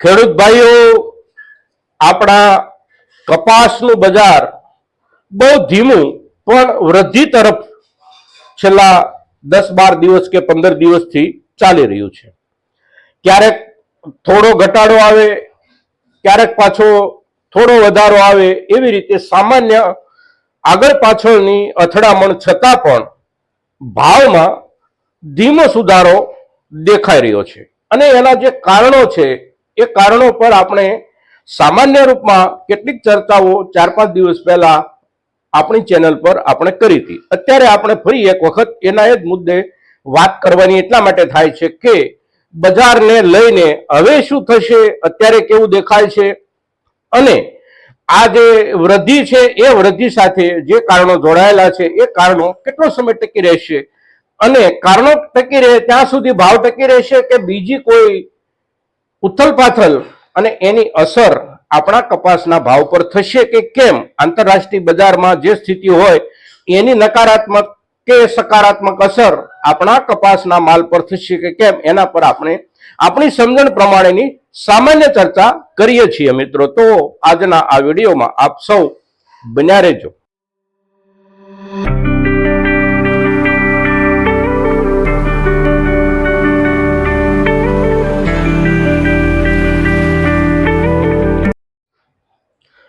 ખેડૂત ભાઈઓ, આપણા કપાસનું બજાર બહુ ધીમું પણ વૃદ્ધિ તરફ છેલ્લા દસ બાર દિવસ કે પંદર દિવસથી ચાલી રહ્યું છે. ક્યારેક થોડો ઘટાડો આવે, ક્યારેક પાછો થોડો વધારો આવે એવી રીતે સામાન્ય આગળ પાછળની અથડામણ છતાં પણ ભાવમાં ધીમો સુધારો દેખાઈ રહ્યો છે. અને એના જે કારણો છે એ કારણો પર આપણે સામાન્ય રૂપમાં કેટલીક ચર્ચાઓ ચાર પાંચ દિવસ પહેલા આપણી ચેનલ પર આપણે કરી હતી. અત્યારે આપણે ફરી એક વખત એના જ મુદ્દે વાત કરવાની એટલા માટે થાય છે કે બજારને લઈને હવે શું થશે, અત્યારે કેવું દેખાય છે અને આ જે વૃદ્ધિ છે એ વૃદ્ધિ સાથે જે કારણો જોડાયેલા છે એ કારણો કેટલો સમય ટકી રહેશે અને કારણો ટકી રહે ત્યાં સુધી ભાવ ટકી રહેશે કે બીજી કોઈ ઉથલ પાથલ અને એની અસર આપણા કપાસના ભાવ પર થશે કે કેમ? આંતરરાષ્ટ્રીય બજારમાં જે સ્થિતિ હોય, એની નકારાત્મક કે સકારાત્મક અસર આપણા કપાસના માલ પર થશે કે કેમ? એના પર આપણે આપણી સમજણ પ્રમાણેની સામાન્ય ચર્ચા કરીએ છીએ મિત્રો. તો આજના આ વિડીયોમાં આપ સૌ બન્યા રહેજો.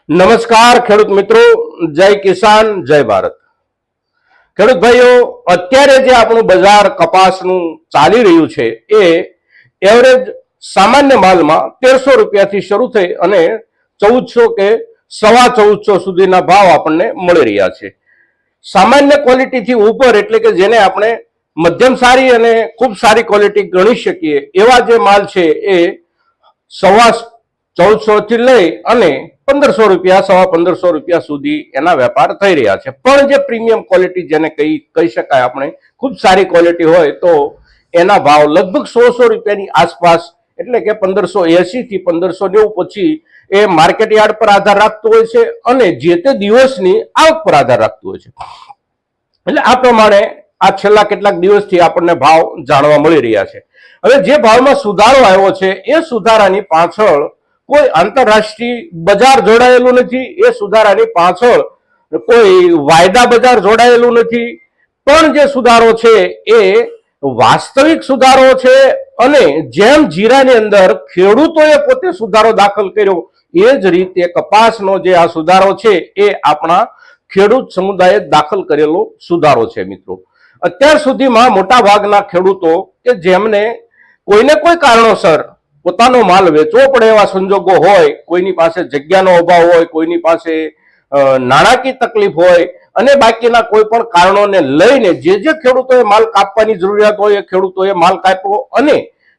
નમસ્કાર ખેડૂત મિત્રો, જય કિસાન, જય ભારત. ખેડૂત ભાઈઓ, અત્યારે જે આપણું બજાર કપાસનું ચાલી રહ્યું છે, એ એવરેજ સામાન્ય માલમાં તેરસો રૂપિયાથી શરૂ થઈ અને ચૌદસો કે સવા ચૌદસો સુધીના ભાવ આપણને મળી રહ્યા છે. સામાન્ય ક્વોલિટીથી ઉપર એટલે કે જેને આપણે મધ્યમ સારી અને ખૂબ સારી ક્વોલિટી ગણી શકીએ એવા જે માલ છે, એ સવા ચૌદસો થી લઈ અને પંદરસો રૂપિયા, સવા પંદરસો રૂપિયા સુધી એના વેપાર થઈ રહ્યા છે. પણ જે પ્રીમિયમ ક્વોલિટી જેને કહી કહી શકાય આપણે, ખૂબ સારી ક્વોલિટી હોય તો એના ભાવ લગભગ સોળસો રૂપિયાની આસપાસ, એટલે કે પંદરસો એસી થી પંદરસો નેવું પછી એ માર્કેટ યાર્ડ પર આધાર રાખતું હોય છે અને જે તે દિવસની આવક પર આધાર રાખતું હોય છે. એટલે આ પ્રમાણે આ છેલ્લા કેટલાક દિવસથી આપણને ભાવ જાણવા મળી રહ્યા છે. હવે જે ભાવમાં સુધારો આવ્યો છે, એ સુધારાની પાછળ કોઈ આંતરરાષ્ટ્રીય બજાર જોડાયેલું નથી, એ સુધારાની પાછળ કોઈ વાયદા બજાર જોડાયેલું નથી. પણ જે સુધારો છે, એ વાસ્તવિક સુધારો છે અને જેમ જીરાની અંદર ખેડૂતોએ પોતે સુધારો દાખલ કર્યો, એ જ રીતે કપાસનો જે આ સુધારો છે, એ આપણા ખેડૂત સમુદાયે દાખલ કરેલો સુધારો છે, મિત્રો. અત્યાર સુધીમાં મોટા ભાગના ખેડૂતો કે જેમને કોઈને કોઈ કારણોસર પોતાનો માલ વેચવો પડે એવા સંજોગો હોય, કોઈની પાસે જગ્યાનો અભાવ હોય, કોઈની પાસે નાણાકીય તકલીફ હોય અને બાકીના કોઈ પણ કારણોને લઈને જે જે ખેડૂતોએ માલ કાપવાની જરૂરિયાત હોય એ ખેડૂતોએ માલ કાપ્યો અને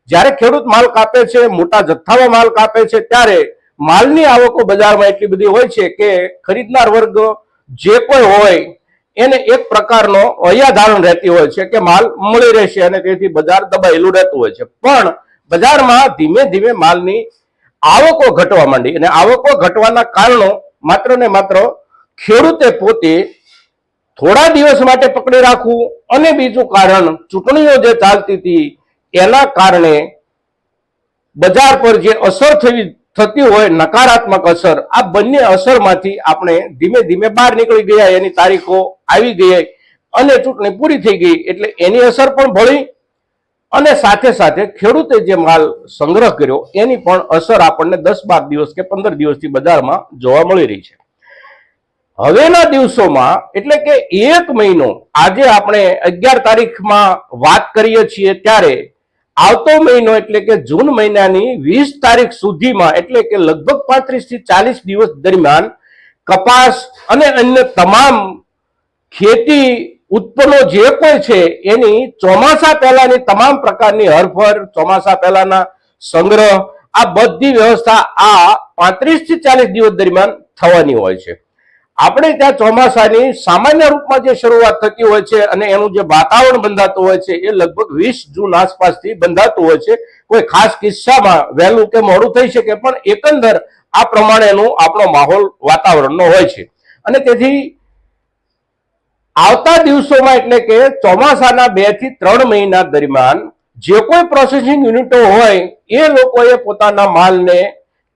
જ્યારે ખેડૂત માલ કાપે છે, મોટા જથ્થામાં માલ કાપે છે, ત્યારે માલની આવકો બજારમાં એટલી બધી હોય છે કે ખરીદનાર વર્ગ જે કોઈ હોય એને એક પ્રકારનો અયાધારણ રહેતી હોય છે કે માલ મળી રહેશે અને તેથી બજાર દબાયેલું રહેતું હોય છે. પણ બજારમાં ધીમે ધીમે માલની આવકો ઘટવા માંડી અને આવકો ઘટવાના કારણો માત્ર ને માત્ર ખેડૂતે પોતે થોડા દિવસ માટે પકડી રાખવું અને બીજું કારણ ચૂંટણીઓ જે ચાલતી હતી એના કારણે બજાર પર જે અસર થવી થતી હોય, નકારાત્મક અસર, આ બંને અસરમાંથી આપણે ધીમે ધીમે બહાર નીકળી ગયા, એની તારીખો આવી ગઈ અને ચૂંટણી પૂરી થઈ ગઈ, એટલે એની અસર પણ ભળી અને સાથે સાથે ખેડૂતે જે માલ સંગ્રહ કર્યો, એની પણ અસર આપણને દસ બાર દિવસ કે પંદર દિવસથી બજારમાં જોવા મળી રહી છે. હવેના દિવસોમાં, એટલે કે એક મહિનો, આજે આપણે અગિયાર તારીખમાં વાત કરીએ છીએ ત્યારે, આવતો મહિનો એટલે કે જૂન મહિનાની વીસ તારીખ સુધીમાં, એટલે કે લગભગ પાંત્રીસથી ચાલીસ દિવસ દરમિયાન, કપાસ અને અન્ય તમામ ખેતી ઉત્પન્નો જે કોઈ છે, એની ચોમાસા પહેલાની તમામ પ્રકારની હરફર, ચોમાસા પહેલાના સંગ્રહ, આ બધી વ્યવસ્થા આ પાંત્રીસથી ચાલીસ દિવસ દરમિયાન થવાની હોય છે. આપણે ત્યાં ચોમાસાની સામાન્ય રૂપમાં જે શરૂઆત થતી હોય છે અને એનું જે વાતાવરણ બંધાતું હોય છે, એ લગભગ વીસ જૂન આસપાસથી બંધાતું હોય છે. કોઈ ખાસ કિસ્સામાં વહેલું કે મોડું થઈ શકે, પણ એકંદર આ પ્રમાણેનું આપણો માહોલ વાતાવરણનો હોય છે. અને તેથી આવતા દિવસોમાં એટલે કે ચોમાસાના બેથી ત્રણ મહિના દરમિયાન જે કોઈ પ્રોસેસિંગ યુનિટો હોય, એ લોકોએ પોતાના માલને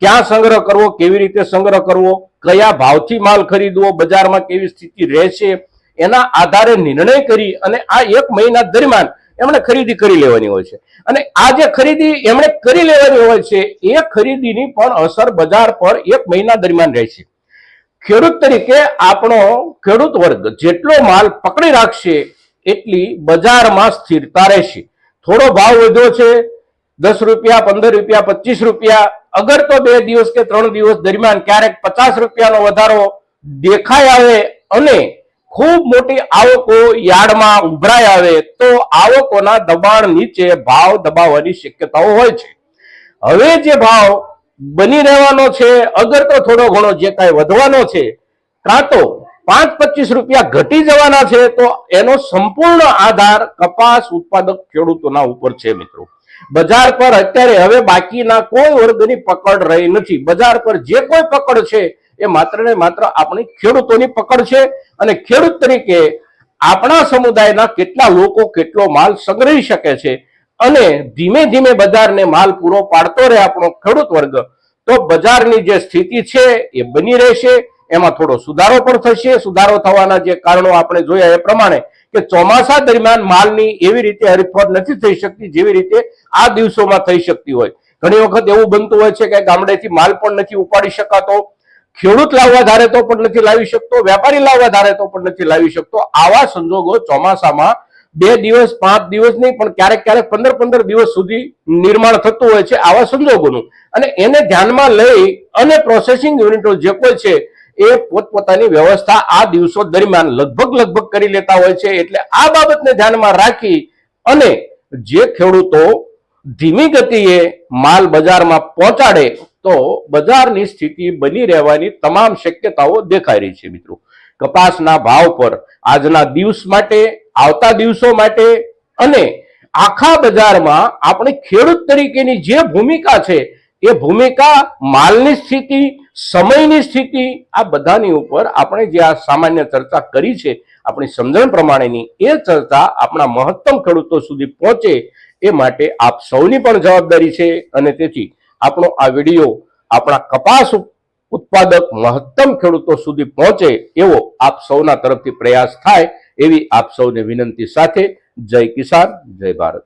ક્યાં સંગ્રહ કરવો, કેવી રીતે સંગ્રહ કરવો, કયા ભાવથી માલ ખરીદવો, બજારમાં કેવી સ્થિતિ રહેશે, એના આધારે નિર્ણય કરી અને આ એક મહિના દરમિયાન એમણે ખરીદી કરી લેવાની હોય છે. અને આ જે ખરીદી એમણે કરી લેવાની હોય છે, એ ખરીદીની પણ અસર બજાર પર એક મહિના દરમિયાન રહેશે. ખેડૂત તરીકે આપણો ખેડૂત વર્ગ જેટલો માલ પકડી રાખશે, એટલી બજારમાં સ્થિરતા રહેશે. થોડો ભાવ વધ્યો છે, દસ રૂપિયા, પંદર રૂપિયા, પચીસ રૂપિયા. અગર તો બે દિવસ કે ત્રણ દિવસ દરમિયાન ક્યારેક પચાસ રૂપિયાનો વધારો દેખાય આવે અને ખૂબ મોટી આવકો યાર્ડમાં ઉભરાય આવે, તો આવકોના દબાણ નીચે ભાવ દબાવવાની શક્યતાઓ હોય છે. હવે જે ભાવ બની રહેવાનો છે, અગર તો થોડો ઘણો જે કાંઈ વધવાનો છે, કાં તો પાંચ પચીસ રૂપિયા ઘટી જવાના છે, તો એનો સંપૂર્ણ આધાર કપાસ ઉત્પાદક ખેડૂતોના ઉપર છે મિત્રો. બજાર પર અત્યારે હવે બાકીના કોઈ વર્ગની પકડ રહી નથી. બજાર પર જે કોઈ પકડ છે, એ માત્ર ને માત્ર આપણી ખેડૂતોની પકડ છે અને ખેડૂત તરીકે આપણા સમુદાયના કેટલા લોકો કેટલો માલ સંગ્રહી શકે છે અને ધીમે ધીમે બજારને માલ પૂરો પાડતો રહે આપણો ખેડૂત વર્ગ, તો બજારની જે સ્થિતિ છે એ બની રહેશે. એમાં થોડો સુધારો પણ થશે. સુધારો થવાના જે કારણો આપણે જોયા એ પ્રમાણે કે ચોમાસા દરમિયાન માલની એવી રીતે હરીફળ નથી થઈ શકતી જેવી રીતે આ દિવસોમાં થઈ શકતી હોય. ઘણી વખત એવું બનતું હોય છે કે ગામડેથી માલ પણ નથી ઉપાડી શકાતો. ખેડૂત લાવવા ધારે તો પણ નથી લાવી શકતો. વેપારી લાવવા ધારે તો પણ નથી લાવી શકતો. આવા સંજોગો ચોમાસામાં બે દિવસ, પાંચ દિવસ નહીં, પણ ક્યારેક ક્યારેક પંદર પંદર દિવસ સુધી નિર્માણ થતું હોય છે આવા સંજોગોનું. અને એને ધ્યાનમાં લઈ અને પ્રોસેસિંગ યુનિટો જે કોઈ છે, એ પોતપોતાની વ્યવસ્થા આ દિવસો દરમિયાન લગભગ લગભગ કરી લેતા હોય છે. એટલે આ બાબતને ધ્યાનમાં રાખી અને જે ખેડૂતો ધીમી ગતિએ માલ બજારમાં પહોંચાડે, તો બજારની સ્થિતિ બની રહેવાની તમામ શક્યતાઓ દેખાઈ રહી છે મિત્રો. કપાસના ભાવ પર આજના દિવસ માટે આવતા દિવસો માટે અને આખા બજારમાં આપણે ખેડૂત તરીકેની જે ભૂમિકા છે, એ ભૂમિકા માલની સ્થિતિ, સમયની સ્થિતિ, આ બધાની ઉપર આપણે જે આ સામાન્ય ચર્ચા કરી છે, આપણી સમજણ પ્રમાણેની, એ ચર્ચા આપણા મહત્તમ ખેડૂતો સુધી પહોંચે એ માટે આપ સૌની પણ જવાબદારી છે અને તેથી આપણો આ વીડિયો આપણા કપાસ ઉત્પાદક મહત્તમ ખેડૂતો સુધી પહોંચે એવો આપ સૌના તરફથી પ્રયાસ થાય એવી આપ સૌને વિનંતી સાથે જય કિસાન જય ભારત.